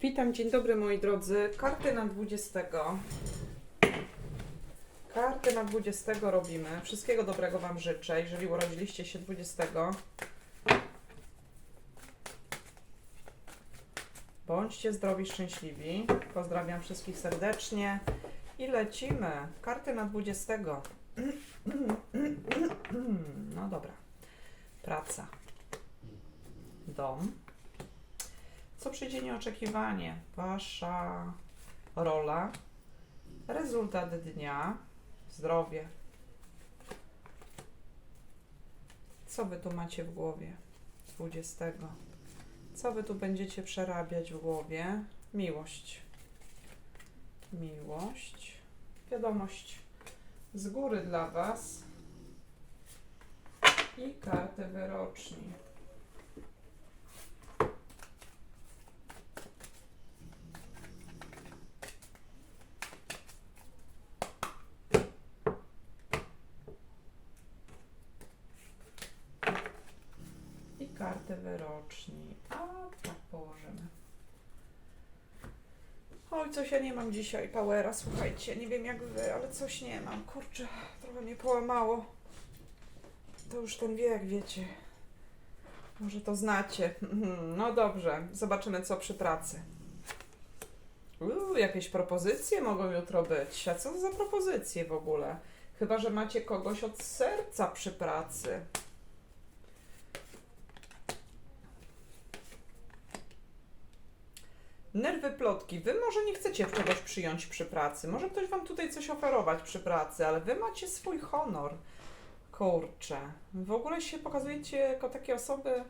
Witam, dzień dobry moi drodzy. Karty na 20. Karty na 20 robimy. Wszystkiego dobrego Wam życzę, jeżeli urodziliście się 20. Bądźcie zdrowi, szczęśliwi. Pozdrawiam wszystkich serdecznie. I lecimy. Karty na 20. No dobra. Praca. Dom. Co przyjdzie nieoczekiwanie? Wasza rola, rezultat dnia, zdrowie. Co wy tu macie w głowie? 20. Co wy tu będziecie przerabiać w głowie? Miłość. Miłość. Wiadomość z góry dla was. I kartę wyroczni. I kartę wyroczni. A tak położymy. Oj, coś ja nie mam dzisiaj powera, słuchajcie. Nie wiem jak wy, ale coś nie mam. Kurczę, trochę mnie połamało. To już ten wiek, wiecie. Może to znacie. No dobrze, zobaczymy co przy pracy. Uuu, jakieś propozycje mogą jutro być. A co to za propozycje w ogóle? Chyba, że macie kogoś od serca przy pracy. Nerwy plotki. Wy może nie chcecie czegoś przyjąć przy pracy. Może ktoś wam tutaj coś oferować przy pracy, ale wy macie swój honor. Kurczę. W ogóle się pokazujecie jako takie osoby,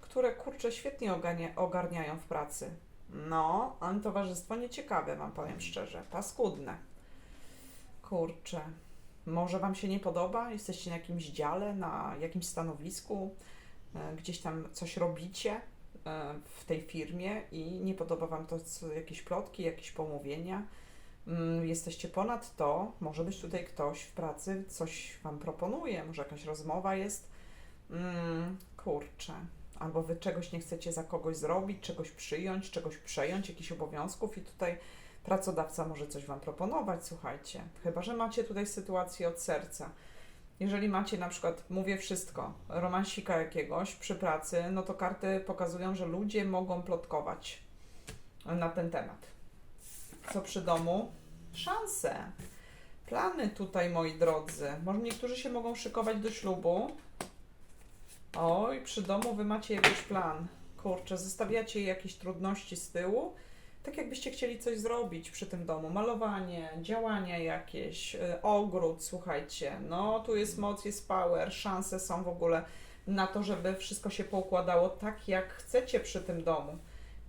które kurczę świetnie ogania, ogarniają w pracy. No, ale towarzystwo nieciekawe, wam powiem szczerze. Paskudne. Kurczę. Może wam się nie podoba? Jesteście na jakimś dziale, na jakimś stanowisku, e, gdzieś tam coś robicie w tej firmie i nie podoba Wam to co, jakieś plotki, jakieś pomówienia. Mm, Jesteście ponad to, może być tutaj ktoś w pracy, coś Wam proponuje, może jakaś rozmowa jest. Mm, kurczę. Albo Wy czegoś nie chcecie za kogoś zrobić, czegoś przyjąć, czegoś przejąć, jakichś obowiązków i tutaj pracodawca może coś Wam proponować, słuchajcie. Chyba, że macie tutaj sytuację od serca. Jeżeli macie na przykład, mówię wszystko, romansika jakiegoś przy pracy, no to karty pokazują, że ludzie mogą plotkować na ten temat. Co przy domu? Szanse. Plany tutaj, moi drodzy. Może niektórzy się mogą szykować do ślubu. Oj, przy domu wy macie jakiś plan. Kurczę, zostawiacie jakieś trudności z tyłu. Tak jakbyście chcieli coś zrobić przy tym domu. Malowanie, działania jakieś, y, ogród, słuchajcie. No, tu jest moc, jest power, szanse są w ogóle na to, żeby wszystko się poukładało tak, jak chcecie przy tym domu.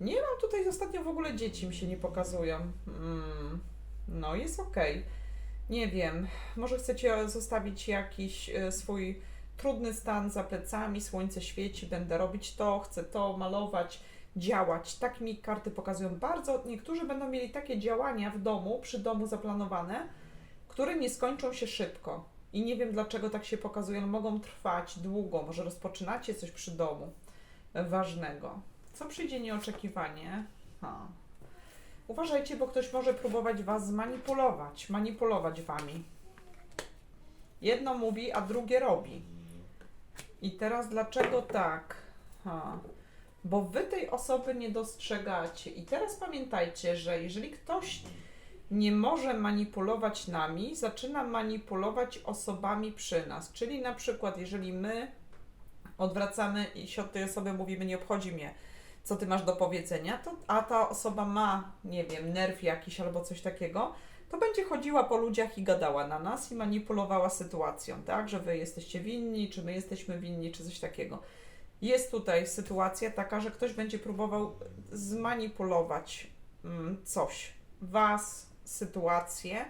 Nie mam tutaj ostatnio w ogóle dzieci mi się nie pokazują. Mm, no, jest okej. Nie wiem, może chcecie zostawić jakiś y, swój trudny stan za plecami, słońce świeci, będę robić to, chcę to, malować, działać. Tak mi karty pokazują bardzo. Niektórzy będą mieli takie działania w domu, przy domu zaplanowane, które nie skończą się szybko. I nie wiem dlaczego tak się pokazują, mogą trwać długo. Może rozpoczynacie coś przy domu ważnego. Co przyjdzie nieoczekiwanie? Ha. Uważajcie, bo ktoś może próbować Was zmanipulować, manipulować Wami. Jedno mówi, a drugie robi. I teraz dlaczego tak? Ha. Bo wy tej osoby nie dostrzegacie. I teraz pamiętajcie, że jeżeli ktoś nie może manipulować nami, zaczyna manipulować osobami przy nas. Czyli na przykład, jeżeli my odwracamy i się od tej osoby mówimy, nie obchodzi mnie, co ty masz do powiedzenia, to, a ta osoba ma, nie wiem, nerw jakiś albo coś takiego, to będzie chodziła po ludziach i gadała na nas i manipulowała sytuacją, tak? Że wy jesteście winni, czy my jesteśmy winni, czy coś takiego. Jest tutaj sytuacja taka, że ktoś będzie próbował zmanipulować mm, coś, was, sytuację.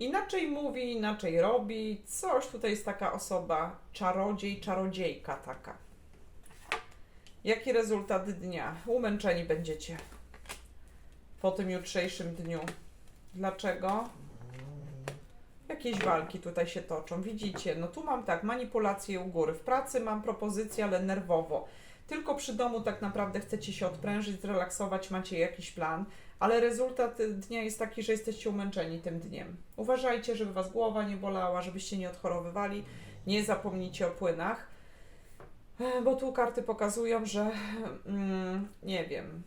Inaczej mówi, inaczej robi. Coś tutaj jest taka osoba, czarodziej, czarodziejka taka. Jaki rezultat dnia? Umęczeni będziecie po tym jutrzejszym dniu. Dlaczego? Jakieś walki tutaj się toczą. Widzicie, no tu mam tak, manipulacje u góry. W pracy mam propozycję, ale nerwowo. Tylko przy domu tak naprawdę chcecie się odprężyć, zrelaksować, macie jakiś plan, ale rezultat dnia jest taki, że jesteście umęczeni tym dniem. Uważajcie, żeby Was głowa nie bolała, żebyście nie odchorowywali. Nie zapomnijcie o płynach, e, bo tu karty pokazują, że mm, nie wiem,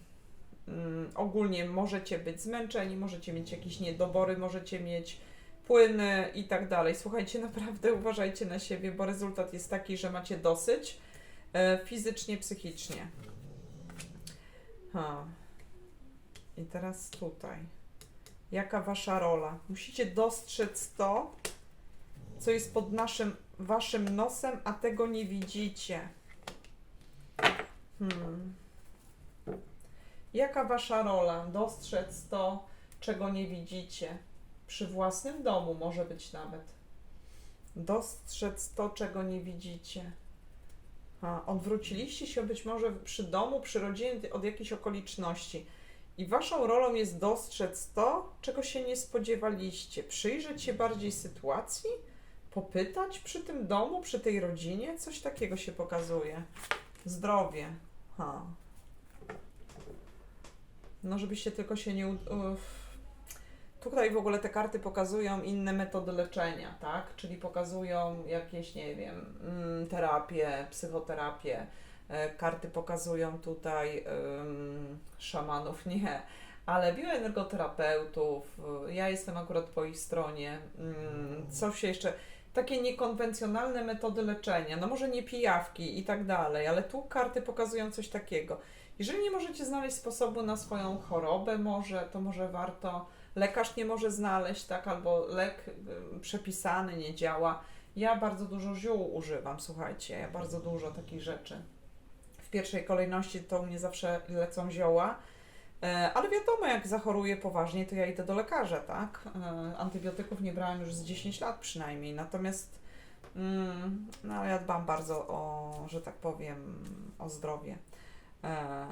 mm, ogólnie możecie być zmęczeni, możecie mieć jakieś niedobory, możecie mieć płyny i tak dalej. Słuchajcie, naprawdę uważajcie na siebie, bo rezultat jest taki, że macie dosyć e, fizycznie, psychicznie. Ha. I teraz tutaj. Jaka wasza rola? Musicie dostrzec to, co jest pod naszym, waszym nosem, a tego nie widzicie. Hmm. Jaka wasza rola? Dostrzec to, czego nie widzicie. Przy własnym domu może być nawet. Dostrzec to, czego nie widzicie. A, odwróciliście się być może przy domu, przy rodzinie od jakichś okoliczności. I waszą rolą jest dostrzec to, czego się nie spodziewaliście. Przyjrzeć się bardziej sytuacji, popytać przy tym domu, przy tej rodzinie. Coś takiego się pokazuje. Zdrowie. Ha. No, żebyście tylko się nie. Uff. Tutaj w ogóle te karty pokazują inne metody leczenia, tak? Czyli pokazują jakieś, nie wiem, mm, terapię, psychoterapię. E, Karty pokazują tutaj ym, szamanów, nie, ale bioenergoterapeutów. y, Ja jestem akurat po ich stronie. Mm, Co się jeszcze. Takie niekonwencjonalne metody leczenia, no może nie pijawki i tak dalej, ale tu karty pokazują coś takiego. Jeżeli nie możecie znaleźć sposobu na swoją chorobę, może, to może warto. Lekarz nie może znaleźć, tak, albo lek y, przepisany nie działa. Ja bardzo dużo ziół używam, słuchajcie, ja bardzo dużo takich rzeczy. W pierwszej kolejności to mnie zawsze lecą zioła, e, ale wiadomo, jak zachoruję poważnie, to ja idę do lekarza, tak? E, Antybiotyków nie brałam już z 10 lat przynajmniej, natomiast mm, no, ja dbam bardzo o, że tak powiem, o zdrowie. E,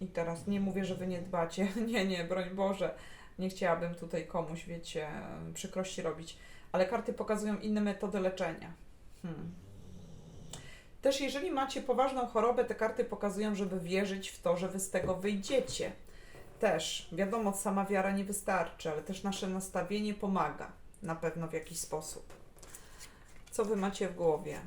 I teraz nie mówię, że wy nie dbacie, nie, nie, broń Boże, nie chciałabym tutaj komuś, wiecie, przykrości robić, ale karty pokazują inne metody leczenia. Hmm. Też jeżeli macie poważną chorobę, te karty pokazują, żeby wierzyć w to, że wy z tego wyjdziecie. Też, wiadomo, sama wiara nie wystarczy, ale też nasze nastawienie pomaga na pewno w jakiś sposób. Co wy macie w głowie?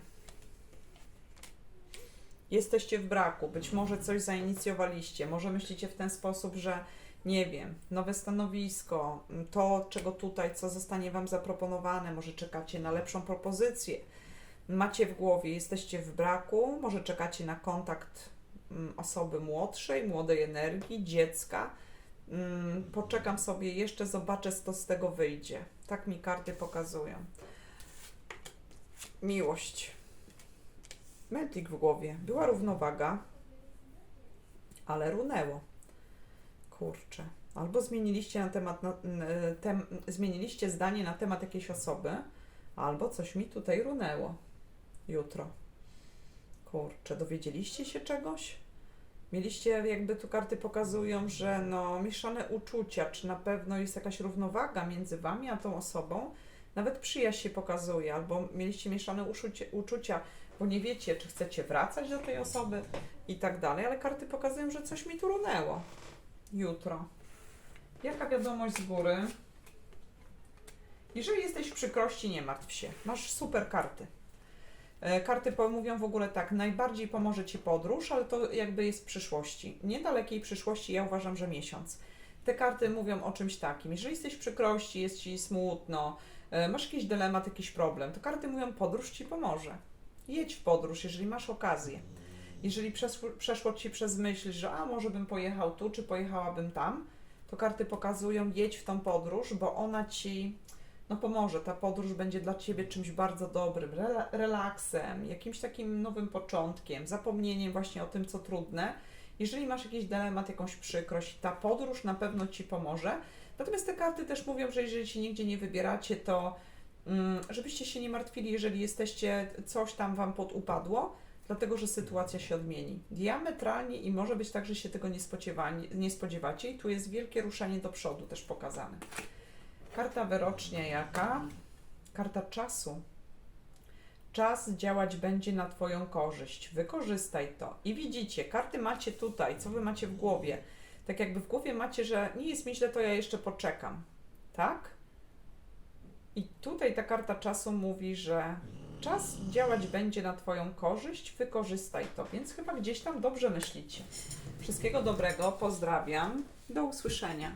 Jesteście w braku, być może coś zainicjowaliście, może myślicie w ten sposób, że nie wiem, nowe stanowisko, to czego tutaj, co zostanie Wam zaproponowane, może czekacie na lepszą propozycję, macie w głowie, jesteście w braku, może czekacie na kontakt mm, osoby młodszej, młodej energii, dziecka. Mm, Poczekam sobie jeszcze, zobaczę, co z tego wyjdzie. Tak mi karty pokazują. Miłość. Mętlik w głowie. Była równowaga, ale runęło. Kurczę. Albo zmieniliście na temat, na, tem, zmieniliście zdanie na temat jakiejś osoby, albo coś mi tutaj runęło jutro. Kurczę, dowiedzieliście się czegoś? Mieliście, jakby tu karty pokazują, że no mieszane uczucia, czy na pewno jest jakaś równowaga między wami a tą osobą? Nawet przyjaźń się pokazuje, albo mieliście mieszane uczucia, bo nie wiecie, czy chcecie wracać do tej osoby i tak dalej, ale karty pokazują, że coś mi tu runęło jutro. Jaka wiadomość z góry? Jeżeli jesteś w przykrości, nie martw się. Masz super karty. E, Karty mówią w ogóle tak, najbardziej pomoże Ci podróż, ale to jakby jest w przyszłości. Niedalekiej przyszłości, ja uważam, że miesiąc. Te karty mówią o czymś takim. Jeżeli jesteś w przykrości, jest Ci smutno, e, masz jakiś dylemat, jakiś problem, to karty mówią, podróż Ci pomoże. Jedź w podróż, jeżeli masz okazję. Jeżeli przeszło, Ci przez myśl, że a może bym pojechał tu, czy pojechałabym tam, to karty pokazują, jedź w tą podróż, bo ona Ci no pomoże. Ta podróż będzie dla Ciebie czymś bardzo dobrym, rela- relaksem, jakimś takim nowym początkiem, zapomnieniem właśnie o tym, co trudne. Jeżeli masz jakiś dylemat, jakąś przykrość, ta podróż na pewno Ci pomoże. Natomiast te karty też mówią, że jeżeli się nigdzie nie wybieracie, to mm, żebyście się nie martwili, jeżeli jesteście, coś tam Wam podupadło, dlatego że sytuacja się odmieni. Diametralnie i może być tak, że się tego nie, nie spodziewacie i tu jest wielkie ruszenie do przodu też pokazane. Karta wyrocznia jaka? Karta czasu. czas działać będzie na Twoją korzyść. Wykorzystaj to. I widzicie, karty macie tutaj, co Wy macie w głowie. Tak jakby w głowie macie, że nie jest mi źle, to ja jeszcze poczekam. Tak? I tutaj ta karta czasu mówi, że czas działać będzie na Twoją korzyść, wykorzystaj to. Więc chyba gdzieś tam dobrze myślicie. Wszystkiego dobrego, pozdrawiam. Do usłyszenia.